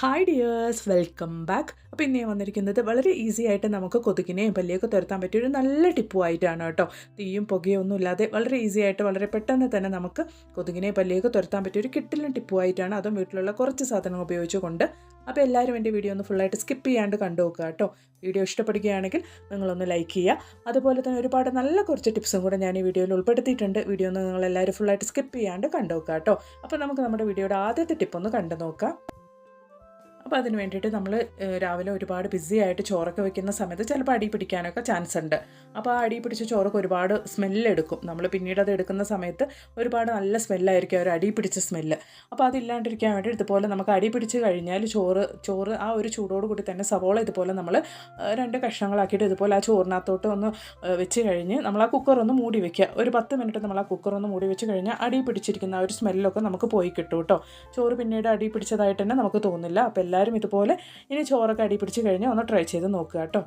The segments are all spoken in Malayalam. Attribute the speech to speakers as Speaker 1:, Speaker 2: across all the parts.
Speaker 1: ഹായ് ഡിയേഴ്സ് വെൽക്കം ബാക്ക് അപ്പോൾ ഇന്ന് വന്നിരിക്കുന്നത് വളരെ ഈസി ആയിട്ട് നമുക്ക് കൊതുകിനെയും പല്ലിയൊക്കെ തുരത്താൻ പറ്റിയ ഒരു നല്ല ടിപ്പുമായിട്ടാണ് കേട്ടോ. തീയും പുകയും ഒന്നും ഇല്ലാതെ വളരെ ഈസി ആയിട്ട് വളരെ പെട്ടെന്ന് തന്നെ നമുക്ക് കൊതുകിനെയും പല്ലിയൊക്കെ തുരത്താൻ പറ്റിയ ഒരു കിട്ടിലും ടിപ്പുമായിട്ടാണ് അതും വീട്ടിലുള്ള കുറച്ച് സാധനങ്ങൾ ഉപയോഗിച്ചുകൊണ്ട്. അപ്പോൾ എല്ലാവരും എന്റെ വീഡിയോ ഒന്ന് ഫുള്ളായിട്ട് സ്കിപ്പ് ചെയ്യാണ്ട് കണ്ടു നോക്കുക കേട്ടോ. വീഡിയോ ഇഷ്ടപ്പെടുകയാണെങ്കിൽ നിങ്ങളൊന്ന് ലൈക്ക് ചെയ്യുക. അതുപോലെ തന്നെ ഒരുപാട് നല്ല കുറച്ച് ടിപ്സും കൂടെ ഞാൻ ഈ വീഡിയോയിൽ ഉൾപ്പെടുത്തിയിട്ടുണ്ട്. വീഡിയോ ഒന്ന് നിങ്ങളെല്ലാവരും ഫുള്ളായിട്ട് സ്കിപ്പ് ചെയ്യാണ്ട് കണ്ടു നോക്കുക കേട്ടോ. അപ്പോൾ നമുക്ക് നമ്മുടെ വീഡിയോയുടെ ആദ്യത്തെ ടിപ്പൊന്ന് കണ്ടു നോക്കാം. അപ്പോൾ അതിന് വേണ്ടിയിട്ട് നമ്മൾ രാവിലെ ഒരുപാട് ബിസി ആയിട്ട് ചോറൊക്കെ വെക്കുന്ന സമയത്ത് ചിലപ്പോൾ അടി പിടിക്കാനൊക്കെ ചാൻസ് ഉണ്ട്. അപ്പോൾ ആ അടി പിടിച്ച ചോറൊക്കെ ഒരുപാട് സ്മെല്ലെടുക്കും നമ്മൾ പിന്നീട് അത് എടുക്കുന്ന സമയത്ത് ഒരുപാട് നല്ല സ്മെല്ലായിരിക്കും ഒരു അടി പിടിച്ച സ്മെല്ല് അപ്പോൾ അതില്ലാണ്ടിരിക്കാൻ വേണ്ടി ഇതുപോലെ നമുക്ക് അടി പിടിച്ച് കഴിഞ്ഞാൽ ചോറ് ചോറ് ആ ഒരു ചൂടോട് കൂടി തന്നെ സവോള ഇതുപോലെ നമ്മൾ രണ്ട് കഷ്ണങ്ങളാക്കിയിട്ട് ഇതുപോലെ ആ ചോറിനകത്തോട്ട് ഒന്ന് വെച്ച് കഴിഞ്ഞ് നമ്മൾ ആ കുക്കർ ഒന്ന് മൂടി വെക്കുക. ഒരു പത്ത് മിനിറ്റ് നമ്മൾ ആ കുക്കർ ഒന്ന് മൂടി വെച്ച് കഴിഞ്ഞാൽ അടി പിടിച്ചിരിക്കുന്ന ആ ഒരു സ്മെല്ലൊക്കെ നമുക്ക് പോയി കിട്ടും കേട്ടോ. ചോറ് പിന്നീട് അടി പിടിച്ചതായിട്ട് തന്നെ നമുക്ക് തോന്നില്ല. അപ്പോൾ എല്ലാവരും ഇതുപോലെ ഇനി ചോറൊക്കെ അടി പിടിച്ച് കഴിഞ്ഞാൽ ഒന്ന് ട്രൈ ചെയ്ത് നോക്കുക കേട്ടോ.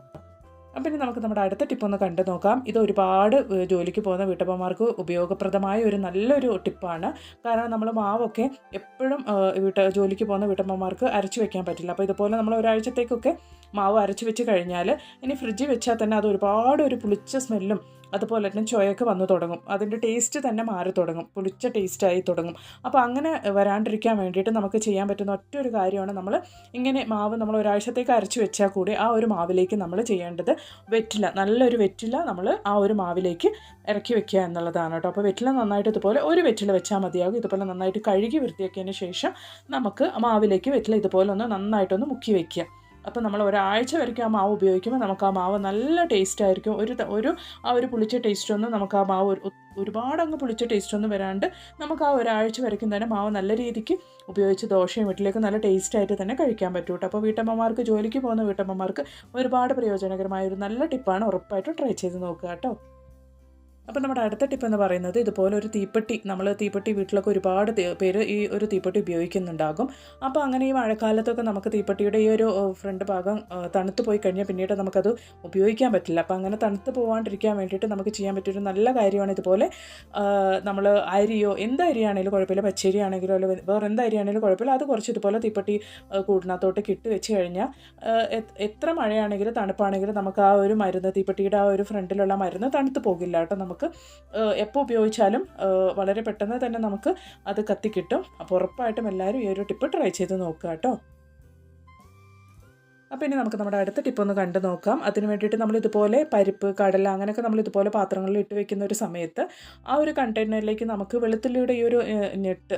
Speaker 1: അപ്പം ഇനി നമുക്ക് നമ്മുടെ അടുത്ത ടിപ്പ് ഒന്ന് കണ്ടു നോക്കാം. ഇത് ഒരുപാട് ജോലിക്ക് പോകുന്ന വീട്ടമ്മമാർക്ക് ഉപയോഗപ്രദമായ ഒരു നല്ലൊരു ടിപ്പാണ് കാരണം നമ്മൾ മാവൊക്കെ എപ്പോഴും വീട്ട ജോലിക്ക് പോകുന്ന വീട്ടമ്മമാർക്ക് അരച്ച് വെക്കാൻ പറ്റില്ല. അപ്പോൾ ഇതുപോലെ നമ്മൾ ഒരാഴ്ചത്തേക്കൊക്കെ മാവ് അരച്ച് വെച്ച് കഴിഞ്ഞാൽ ഇനി ഫ്രിഡ്ജിൽ വെച്ചാൽ തന്നെ അത് ഒരുപാട് ഒരു പുളിച്ച സ്മെല്ലും അതുപോലെ തന്നെ ചുവയൊക്കെ വന്നു തുടങ്ങും. അതിന്റെ ടേസ്റ്റ് തന്നെ മാറി തുടങ്ങും. പുളിച്ച ടേസ്റ്റായി തുടങ്ങും. അപ്പോൾ അങ്ങനെ വരാണ്ടിരിക്കാൻ വേണ്ടിയിട്ട് നമുക്ക് ചെയ്യാൻ പറ്റുന്ന ഒറ്റ ഒരു കാര്യമാണ് നമ്മൾ ഇങ്ങനെ മാവ് നമ്മൾ ഒരാഴ്ചത്തേക്ക് അരച്ച് വെച്ചാൽ കൂടി ആ ഒരു മാവിലേക്ക് നമ്മൾ ചെയ്യേണ്ടത് വെറ്റില. നല്ലൊരു വെറ്റില നമ്മൾ ആ ഒരു മാവിലേക്ക് ഇറക്കി വെക്കുക എന്നുള്ളതാണ് കേട്ടോ. അപ്പോൾ വെറ്റില നന്നായിട്ട് ഇതുപോലെ ഒരു വെറ്റില വെച്ചാൽ മതിയാകും. ഇതുപോലെ നന്നായിട്ട് കഴുകി വൃത്തിയാക്കിയതിന് ശേഷം നമുക്ക് മാവിലേക്ക് വെറ്റില ഇതുപോലെ ഒന്ന് നന്നായിട്ടൊന്ന് മുക്കി വെക്കുക. അപ്പോൾ നമ്മൾ ഒരാഴ്ച വരയ്ക്കും ആ മാവ് ഉപയോഗിക്കുമ്പോൾ നമുക്ക് ആ മാവ് നല്ല ടേസ്റ്റ് ആയിരിക്കും. ഒരു ഒരു ആ ഒരു പുളിച്ച ടേസ്റ്റ് ഒന്നും നമുക്ക് ആ മാവ് ഒരുപാട് അങ്ങ് പുളിച്ച ടേസ്റ്റ് ഒന്നും വരാണ്ട് നമുക്ക് ആ ഒരാഴ്ച വരയ്ക്കും തന്നെ മാവ് നല്ല രീതിക്ക് ഉപയോഗിച്ച് ദോശയും വീട്ടിലേക്ക് നല്ല ടേസ്റ്റായിട്ട് തന്നെ കഴിക്കാൻ പറ്റും കേട്ടോ അപ്പോൾ വീട്ടമ്മമാർക്ക് ജോലിക്ക് പോകുന്ന വീട്ടമ്മമാർക്ക് ഒരുപാട് പ്രയോജനകരമായ ഒരു നല്ല ടിപ്പാണ് ഉറപ്പായിട്ടും ട്രൈ ചെയ്ത് നോക്കുക കേട്ടോ അപ്പോൾ നമ്മുടെ അടുത്ത ടിപ്പ് എന്ന് പറയുന്നത് ഇതുപോലെ ഒരു തീപ്പെട്ടി നമ്മൾ തീപ്പെട്ടി വീട്ടിലൊക്കെ ഒരുപാട് പേര് ഈ ഒരു തീപ്പെട്ടി ഉപയോഗിക്കുന്നുണ്ടാകും. അപ്പോൾ അങ്ങനെ ഈ മഴക്കാലത്തൊക്കെ നമുക്ക് തീപ്പെട്ടിയുടെ ഈ ഒരു ഫ്രണ്ട് ഭാഗം തണുത്ത് പോയി കഴിഞ്ഞാൽ പിന്നീട് നമുക്കത് ഉപയോഗിക്കാൻ പറ്റില്ല. അപ്പോൾ അങ്ങനെ തണുത്ത് പോകാണ്ടിരിക്കാൻ വേണ്ടിയിട്ട് നമുക്ക് ചെയ്യാൻ പറ്റിയൊരു നല്ല കാര്യമാണ് ഇതുപോലെ നമ്മൾ അരിയോ എന്ത് അരിയാണെങ്കിലും കുഴപ്പമില്ല. പച്ചരി ആണെങ്കിലോ അല്ലെങ്കിൽ വേറെ എന്ത് അരിയാണെങ്കിലും കുഴപ്പമില്ല. അത് കുറച്ച് ഇതുപോലെ തീപ്പെട്ടി കൂടിനകത്തോട്ട് കിട്ട് വെച്ച് കഴിഞ്ഞാൽ എത്ര മഴയാണെങ്കിലും തണുപ്പാണെങ്കിലും നമുക്ക് ആ ഒരു മരുന്ന് തീപ്പെട്ടിയുടെ ആ ഒരു ഫ്രണ്ടിലുള്ള മരുന്ന് തണുത്ത് പോകില്ല കേട്ടോ നമുക്ക്. എപ്പോൾ ഉപയോഗിച്ചാലും വളരെ പെട്ടെന്ന് തന്നെ നമുക്ക് അത് കത്തിക്കിട്ടും. അപ്പോൾ ഉറപ്പായിട്ടും എല്ലാവരും ഈ ഒരു ടിപ്പ് ട്രൈ ചെയ്ത് നോക്കുക കേട്ടോ. അപ്പോൾ ഇനി നമുക്ക് നമ്മുടെ അടുത്ത ടിപ്പ് ഒന്ന് കണ്ടു നോക്കാം. അതിന് വേണ്ടിയിട്ട് നമ്മൾ ഇതുപോലെ പരിപ്പ് കടല അങ്ങനെയൊക്കെ നമ്മൾ ഇതുപോലെ പാത്രങ്ങളിൽ ഇട്ട് വെക്കുന്ന ഒരു സമയത്ത് ആ ഒരു കണ്ടെയ്നറിലേക്ക് നമുക്ക് വെളുത്തുള്ളിയുടെ ഈ ഒരു നെട്ട്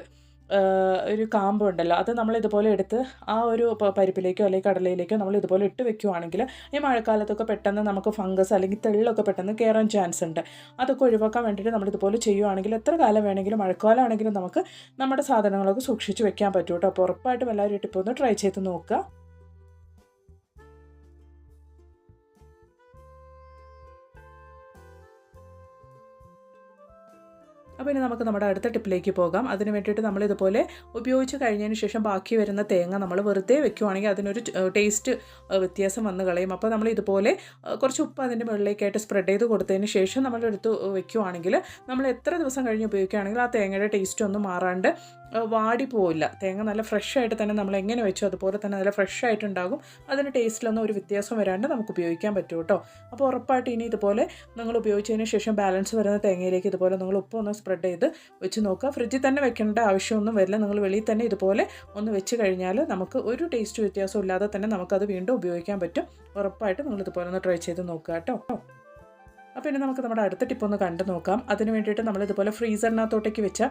Speaker 1: ഒരു കാമ്പ് ഉണ്ടല്ലോ അത് നമ്മൾ ഇതുപോലെ എടുത്ത് ആ ഒരു പരിപ്പിലേക്കോ അല്ലെങ്കിൽ കടലയിലേക്കോ നമ്മൾ ഇതുപോലെ ഇട്ട് വെക്കുവാണെങ്കിൽ ഈ മഴക്കാലത്തൊക്കെ പെട്ടെന്ന് നമുക്ക് ഫംഗസ് അല്ലെങ്കിൽ തെള്ളൊക്കെ പെട്ടെന്ന് കയറാൻ ചാൻസ് ഉണ്ട്. അതൊക്കെ ഒഴിവാക്കാൻ വേണ്ടിയിട്ട് നമ്മൾ ഇതുപോലെ ചെയ്യുവാണെങ്കിൽ എത്ര കാലം വേണമെങ്കിലും മഴക്കാലമാണെങ്കിലും നമുക്ക് നമ്മുടെ സാധനങ്ങളൊക്കെ സൂക്ഷിച്ച് വെക്കാൻ പറ്റും കേട്ടോ. അപ്പോൾ ഉറപ്പായിട്ടും എല്ലാവരും ഇട്ടിപ്പോൾ ഒന്ന് ട്രൈ ചെയ്ത് നോക്കുക. അപ്പോൾ ഇനി നമുക്ക് നമ്മുടെ അടുത്ത ടിപ്പിലേക്ക് പോകാം. അതിന് വേണ്ടിയിട്ട് നമ്മൾ ഇതുപോലെ ഉപയോഗിച്ച് കഴിഞ്ഞതിന് ശേഷം ബാക്കി വരുന്ന തേങ്ങ നമ്മൾ വെറുതെ വെക്കുവാണെങ്കിൽ അതിനൊരു ടേസ്റ്റ് വ്യത്യാസം വന്ന് കളയും. അപ്പോൾ നമ്മൾ ഇതുപോലെ കുറച്ച് ഉപ്പ് അതിന്റെ മുകളിലേക്കായിട്ട് സ്പ്രെഡ് ചെയ്ത് കൊടുത്തതിന് ശേഷം നമ്മളെടുത്ത് വെക്കുവാണെങ്കിൽ നമ്മൾ എത്ര ദിവസം കഴിഞ്ഞ് ഉപയോഗിക്കുകയാണെങ്കിൽ ആ തേങ്ങയുടെ ടേസ്റ്റ് ഒന്നും മാറാണ്ട് വാടി പോവില്ല. തേങ്ങ നല്ല ഫ്രഷ് ആയിട്ട് തന്നെ നമ്മൾ എങ്ങനെ വെച്ചോ അതുപോലെ തന്നെ നല്ല ഫ്രഷ് ആയിട്ടുണ്ടാകും അതിന് ടേസ്റ്റിലൊന്നും ഒരു വ്യത്യാസം വരാണ്ട് നമുക്ക് ഉപയോഗിക്കാൻ പറ്റും കേട്ടോ. അപ്പോൾ ഉറപ്പായിട്ട് ഇനി ഇതുപോലെ നിങ്ങൾ ഉപയോഗിച്ചതിന് ശേഷം ബാലൻസ് വരുന്ന തേങ്ങയിലേക്ക് ഇതുപോലെ നിങ്ങൾ ഉപ്പ് ഒന്ന് സ്പ്രെഡ് ചെയ്ത് വെച്ച് നോക്കുക. ഫ്രിഡ്ജിൽ തന്നെ വെക്കേണ്ട ആവശ്യമൊന്നും വരില്ല. നിങ്ങൾ വെളിയിൽ തന്നെ ഇതുപോലെ ഒന്ന് വെച്ച് കഴിഞ്ഞാൽ നമുക്ക് ഒരു ടേസ്റ്റ് വ്യത്യാസം ഇല്ലാതെ തന്നെ നമുക്കത് വീണ്ടും ഉപയോഗിക്കാൻ പറ്റും. ഉറപ്പായിട്ട് നിങ്ങൾ ഇതുപോലെ ഒന്ന് ട്രൈ ചെയ്ത് നോക്കുക കേട്ടോ. അപ്പോൾ ഇനി നമുക്ക് നമ്മുടെ അടുത്ത ടിപ്പ് ഒന്ന് കണ്ടു നോക്കാം. അതിന് വേണ്ടിയിട്ട് നമ്മൾ ഇതുപോലെ ഫ്രീസറിനകത്തോട്ടേക്ക് വെച്ച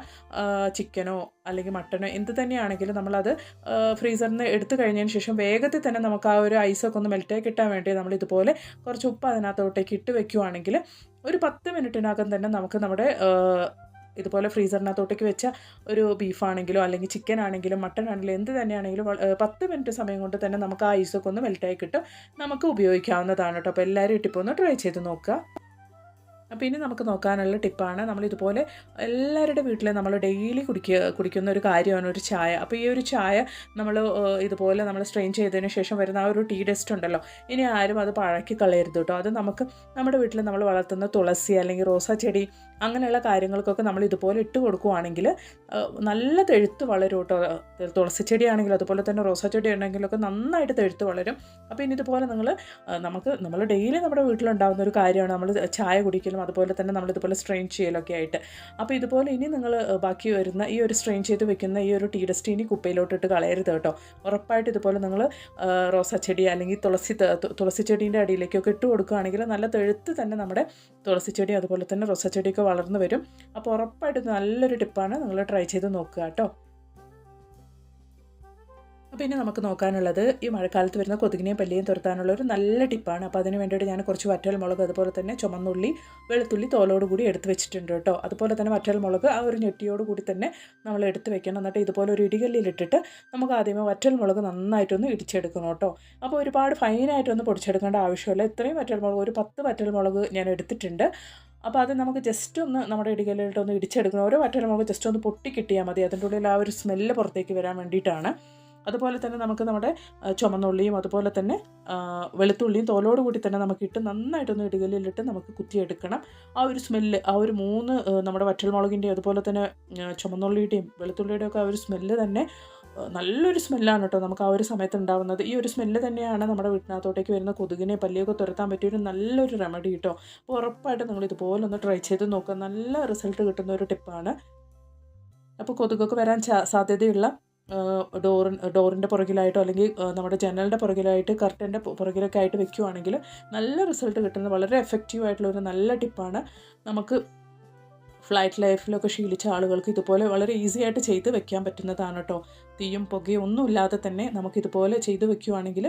Speaker 1: ചിക്കനോ അല്ലെങ്കിൽ മട്ടനോ എന്ത് തന്നെയാണെങ്കിലും നമ്മളത് ഫ്രീസറിൽ നിന്ന് എടുത്തു കഴിഞ്ഞതിന് ശേഷം വേഗത്തിൽ തന്നെ നമുക്ക് ആ ഒരു ഐസൊക്കെ ഒന്ന് മെൽറ്റായി കിട്ടാൻ വേണ്ടി നമ്മൾ ഇതുപോലെ കുറച്ച് ഉപ്പ് അതിനകത്തോട്ടേക്ക് ഇട്ട് വെക്കുവാണെങ്കിൽ ഒരു പത്ത് മിനിറ്റിനകം തന്നെ നമുക്ക് നമ്മുടെ ഇതുപോലെ ഫ്രീസറിനകത്തോട്ടേക്ക് വെച്ച ഒരു ബീഫാണെങ്കിലോ അല്ലെങ്കിൽ ചിക്കൻ ആണെങ്കിലും മട്ടൺ ആണെങ്കിലും എന്ത് തന്നെയാണെങ്കിലും പത്ത് മിനിറ്റ് സമയം കൊണ്ട് തന്നെ നമുക്ക് ആ ഐസൊക്കെ ഒന്ന് മെൽറ്റായി കിട്ടും. നമുക്ക് ഉപയോഗിക്കാവുന്നതാണ് കേട്ടോ. അപ്പോൾ എല്ലാവരും ഇട്ടിപ്പോൾ ഒന്ന് ട്രൈ ചെയ്ത് നോക്കുക. അപ്പോൾ ഇനി നമുക്ക് നോക്കാനുള്ള ടിപ്പാണ് നമ്മൾ ഇതുപോലെ എല്ലാവരുടെ വീട്ടിലും നമ്മൾ ഡെയിലി കുടിക്കുക കുടിക്കുന്ന ഒരു കാര്യമാണ് ഒരു ചായ. അപ്പോൾ ഈ ഒരു ചായ നമ്മൾ ഇതുപോലെ നമ്മൾ സ്ട്രെയിൻ ചെയ്തതിന് ശേഷം വരുന്ന ആ ഒരു ടീ ഡസ്റ്റ് ഉണ്ടല്ലോ ഇനി ആരും അത് പഴക്കി കളയരുത് കേട്ടോ. അത് നമുക്ക് നമ്മുടെ വീട്ടിൽ നമ്മൾ വളർത്തുന്ന തുളസി അല്ലെങ്കിൽ റോസാ ചെടി അങ്ങനെയുള്ള കാര്യങ്ങൾക്കൊക്കെ നമ്മൾ ഇതുപോലെ ഇട്ട് കൊടുക്കുവാണെങ്കിൽ നല്ല തെഴുത്ത് വളരും കേട്ടോ. തുളസി ചെടിയാണെങ്കിലും അതുപോലെ തന്നെ റോസാ ചെടി ഉണ്ടെങ്കിലൊക്കെ നന്നായിട്ട് തെഴുത്ത് വളരും. അപ്പോൾ ഇനി ഇതുപോലെ നിങ്ങൾ നമുക്ക് നമ്മൾ ഡെയിലി നമ്മുടെ വീട്ടിലുണ്ടാകുന്ന ഒരു കാര്യമാണ്. നമ്മൾ ചായ കുടിക്കലും അതുപോലെ തന്നെ നമ്മൾ ഇതുപോലെ സ്ട്രെയിൻ ചെയ്യലൊക്കെ ആയിട്ട്. അപ്പോൾ ഇതുപോലെ ഇനി നിങ്ങൾ ബാക്കി വരുന്ന ഈ ഒരു സ്ട്രെയിൻ ചെയ്ത് വെക്കുന്ന ഈ ഒരു ടീ ഡസ്റ്റ് ഇനി കുപ്പയിലോട്ടിട്ട് കളയരുത് കേട്ടോ. ഉറപ്പായിട്ട് ഇതുപോലെ നിങ്ങൾ റോസാ ചെടി അല്ലെങ്കിൽ തുളസി തുളസി ചെടീന്റെ അടിയിലേക്കൊക്കെ ഇട്ട് കൊടുക്കുകയാണെങ്കിൽ നല്ല തെഴുത്ത് തന്നെ നമ്മുടെ തുളസി ചെടി അതുപോലെ തന്നെ റോസാ ചെടിയൊക്കെ വളർന്നു വരും. അപ്പോൾ ഉറപ്പായിട്ടും നല്ലൊരു ടിപ്പാണ്. നിങ്ങൾ ട്രൈ ചെയ്ത് നോക്കുക കേട്ടോ. അപ്പോൾ ഇനി നമുക്ക് നോക്കാനുള്ളത് ഈ മഴക്കാലത്ത് വരുന്ന കൊതുകിനെയും പല്ലിയും തുരത്താനുള്ള ഒരു നല്ല ടിപ്പാണ്. അപ്പോൾ അതിന് വേണ്ടിയിട്ട് ഞാൻ കുറച്ച് വറ്റൽ മുളക് അതുപോലെ തന്നെ ചുമന്നുള്ളി വെളുത്തുള്ളി തോലോട് കൂടി എടുത്ത് വെച്ചിട്ടുണ്ട് കേട്ടോ. അതുപോലെ തന്നെ വറ്റൽ മുളക് ആ ഒരു ഞെട്ടിയോട് കൂടി തന്നെ നമ്മൾ എടുത്ത് വെക്കണം. എന്നിട്ട് ഇതുപോലെ ഒരു ഇടികല്ലിലിട്ടിട്ട് നമുക്ക് ആദ്യമേ വറ്റൽ മുളക് നന്നായിട്ടൊന്ന് ഇടിച്ചെടുക്കണം കേട്ടോ. അപ്പോൾ ഒരുപാട് ഫൈനായിട്ടൊന്ന് പൊടിച്ചെടുക്കേണ്ട ആവശ്യമില്ല. ഇത്രയും വറ്റൽ മുളക് ഒരു പത്ത് വറ്റൽ മുളക് ഞാൻ എടുത്തിട്ടുണ്ട്. അപ്പോൾ അത് നമുക്ക് ജസ്റ്റ് ഒന്ന് നമ്മുടെ ഇടികല്ലിട്ടൊന്ന് ഇടിച്ചെടുക്കണം. ഓരോ വറ്റൽ മുളക് ജസ്റ്റ് ഒന്ന് പൊട്ടി കിട്ടിയാൽ മതി. അതിന്റെ ഉള്ളിൽ ആ ഒരു സ്മെല്ല് പുറത്തേക്ക് വരാൻ വേണ്ടിയിട്ടാണ്. അതുപോലെ തന്നെ നമുക്ക് നമ്മുടെ ചുമന്നുള്ളിയും അതുപോലെ തന്നെ വെളുത്തുള്ളിയും തോലോട് കൂടി തന്നെ നമുക്ക് ഇട്ട് നന്നായിട്ടൊന്ന് ഇടുകലിലിട്ട് നമുക്ക് കുത്തിയെടുക്കണം. ആ ഒരു സ്മെല്ല് ആ ഒരു മൂന്ന് നമ്മുടെ വറ്റൽമുളകിന്റെയും അതുപോലെ തന്നെ ചുമന്നുള്ളിയുടെയും വെളുത്തുള്ളിയുടെയും ഒക്കെ ആ ഒരു സ്മെല്ല് തന്നെ നല്ലൊരു സ്മെല്ലാണ് കേട്ടോ നമുക്ക് ആ ഒരു സമയത്ത് ഉണ്ടാവുന്നത്. ഈ ഒരു സ്മെല്ല് തന്നെയാണ് നമ്മുടെ വീട്ടിനകത്തോട്ടേക്ക് വരുന്ന കൊതുകിനെ പല്ലിയൊക്കെ തുരത്താൻ പറ്റിയൊരു നല്ലൊരു റെമഡി കേട്ടോ. അപ്പോൾ ഉറപ്പായിട്ട് നിങ്ങൾ ഇതുപോലെ ഒന്ന് ട്രൈ ചെയ്ത് നോക്കുക. നല്ല റിസൾട്ട് കിട്ടുന്ന ഒരു ടിപ്പാണ് അപ്പോൾ കൊതുകൊക്കെ വരാൻ സാധ്യതയുള്ള ഡോറി ഡോറിന്റെ പുറകിലായിട്ടോ അല്ലെങ്കിൽ നമ്മുടെ ജനലിന്റെ പുറകിലായിട്ട് കർട്ടന്റെ പുറകിലൊക്കെ ആയിട്ട് വെക്കുവാണെങ്കിൽ നല്ല റിസൾട്ട് കിട്ടുന്ന വളരെ എഫക്റ്റീവ് ആയിട്ടുള്ള ഒരു നല്ല ടിപ്പാണ് നമുക്ക് ഫ്ലൈറ്റ് ലൈഫിലൊക്കെ ശീലിച്ച ആളുകൾക്ക് ഇതുപോലെ വളരെ ഈസി ആയിട്ട് ചെയ്ത് വെക്കാൻ പറ്റുന്നതാണ് കേട്ടോ തീയും പുകയും ഒന്നും ഇല്ലാതെ തന്നെ നമുക്കിതുപോലെ ചെയ്ത് വെക്കുവാണെങ്കിൽ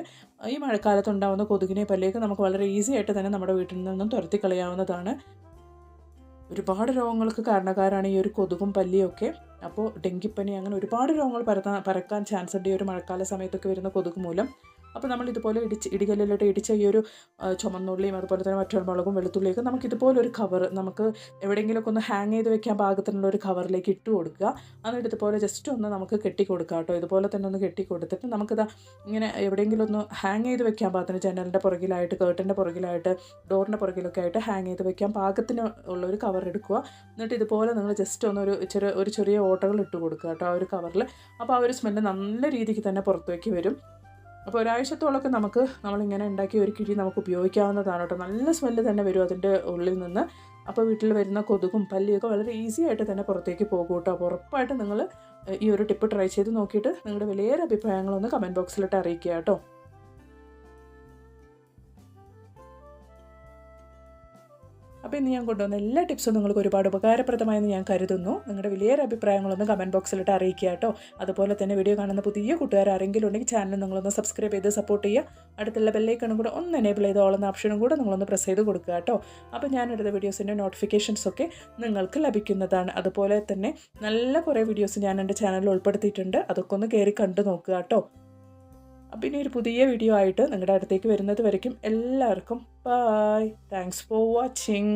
Speaker 1: ഈ മഴക്കാലത്ത് ഉണ്ടാകുന്ന കൊതുകിനെ പല്ലേക്ക് നമുക്ക് വളരെ ഈസി ആയിട്ട് തന്നെ നമ്മുടെ വീട്ടിൽ നിന്നും തുരത്തി കളയാവുന്നതാണ്. ഒരുപാട് രോഗങ്ങൾക്ക് കാരണക്കാരാണ് ഈ ഒരു കൊതുകും പല്ലിയൊക്കെ. അപ്പോൾ ഡെങ്കിപ്പനി അങ്ങനെ ഒരുപാട് രോഗങ്ങൾ പരത്താൻ പരക്കാൻ ചാൻസ് ഉണ്ട് ഈ ഒരു മഴക്കാല സമയത്തൊക്കെ വരുന്ന കൊതുക് മൂലം. അപ്പോൾ നമ്മൾ ഇതുപോലെ ഇടിച്ച് ഇടികല്ലിലോട്ട് ഇടിച്ച ഈ ഒരു ചുമന്നുള്ളിയും അതുപോലെ തന്നെ മറ്റൊരു മുളകും വെളുത്തുള്ളിയൊക്കെ നമുക്ക് ഇതുപോലെ ഒരു കവർ നമുക്ക് എവിടെയെങ്കിലുമൊക്കെ ഒന്ന് ഹാങ് ചെയ്ത് വെക്കാൻ പാകത്തിനുള്ള ഒരു കവറിലേക്ക് ഇട്ട് കൊടുക്കുക. എന്നിട്ട് ഇതുപോലെ ജസ്റ്റ് ഒന്ന് നമുക്ക് കെട്ടി കൊടുക്കുക കേട്ടോ. ഇതുപോലെ തന്നെ ഒന്ന് കെട്ടി കൊടുത്തിട്ട് നമുക്കിത് ഇങ്ങനെ എവിടെയെങ്കിലും ഒന്ന് ഹാങ് ചെയ്ത് വെക്കാൻ പാകത്തിന് ജനലിന്റെ പുറകിലായിട്ട് കേട്ടിന്റെ പുറകിലായിട്ട് ഡോറിന്റെ പുറകിലൊക്കെ ആയിട്ട് ഹാങ് ചെയ്ത് വെക്കാൻ പാകത്തിന് ഉള്ള ഒരു കവർ എടുക്കുക. എന്നിട്ട് ഇതുപോലെ നിങ്ങൾ ജസ്റ്റ് ഒന്ന് ഒരു ചെറിയ ഒരു ചെറിയ ഓട്ടകൾ ഇട്ട് കൊടുക്കുക കേട്ടോ ആ ഒരു കവറിൽ അപ്പോൾ ആ ഒരു സ്മെല്ല് നല്ല രീതിക്ക് തന്നെ പുറത്തേക്ക് വരും. അപ്പോൾ ഒരാഴ്ചത്തോളമൊക്കെ നമുക്ക് നമ്മളിങ്ങനെ ഉണ്ടാക്കിയ ഒരു കിഴി നമുക്ക് ഉപയോഗിക്കാവുന്നതാണ് കേട്ടോ. നല്ല സ്മെല്ല് തന്നെ വരും അതിന്റെ ഉള്ളിൽ നിന്ന്. അപ്പോൾ വീട്ടിൽ വരുന്ന കൊതുകും പല്ലിയൊക്കെ വളരെ ഈസി ആയിട്ട് തന്നെ പുറത്തേക്ക് പോകും കേട്ടോ. അപ്പോൾ ഉറപ്പായിട്ട് നിങ്ങൾ ഈ ഒരു ടിപ്പ് ട്രൈ ചെയ്ത് നോക്കിയിട്ട് നിങ്ങളുടെ വലിയൊരു അഭിപ്രായങ്ങളൊന്ന് കമന്റ് ബോക്സിലിട്ട് അറിയിക്കുക കേട്ടോ. അപ്പോൾ ഇന്ന് ഞാൻ കൊണ്ടുവന്ന എല്ലാ ടിപ്സും നിങ്ങൾക്ക് ഒരുപാട് ഉപകാരപ്രദമായെന്ന് ഞാൻ കരുതുന്നു. നിങ്ങളുടെ വലിയൊരു അഭിപ്രായങ്ങളൊന്ന് കമന്റ് ബോക്സിലിട്ട് അറിയിക്കുക കേട്ടോ. അതുപോലെ തന്നെ വീഡിയോ കാണുന്ന പുതിയ കൂട്ടുകാർ ആരെങ്കിലും ഉണ്ടെങ്കിൽ ചാനൽ നിങ്ങളൊന്ന് സബ്സ്ക്രൈബ് ചെയ്ത് സപ്പോർട്ട് ചെയ്യുക. അടുത്തുള്ള ബെല്ലൈക്കണും കൂടെ ഒന്ന് എനേബിൾ ചെയ്ത് ഓളുന്ന ഓപ്ഷനും കൂടെ നിങ്ങളൊന്ന് പ്രസ് ചെയ്ത് കൊടുക്കുക കേട്ടോ. അപ്പോൾ ഞാൻ ഞാനെടുത്ത വീഡിയോസിന്റെ നോട്ടിഫിക്കേഷൻസ് ഒക്കെ നിങ്ങൾക്ക് ലഭിക്കുന്നതാണ്. അതുപോലെ തന്നെ നല്ല കുറേ വീഡിയോസ് ഞാൻ എന്റെ ചാനലിൽ ഉൾപ്പെടുത്തിയിട്ടുണ്ട്. അതൊക്കെ ഒന്ന് കയറി കണ്ടു നോക്കുക കേട്ടോ. അപ്പം ഇനി ഒരു പുതിയ വീഡിയോ ആയിട്ട് നിങ്ങളുടെ അടുത്തേക്ക് വരുന്നത് വരയ്ക്കും. എല്ലാവർക്കും ബായ് താങ്ക്സ് ഫോർ വാച്ചിങ്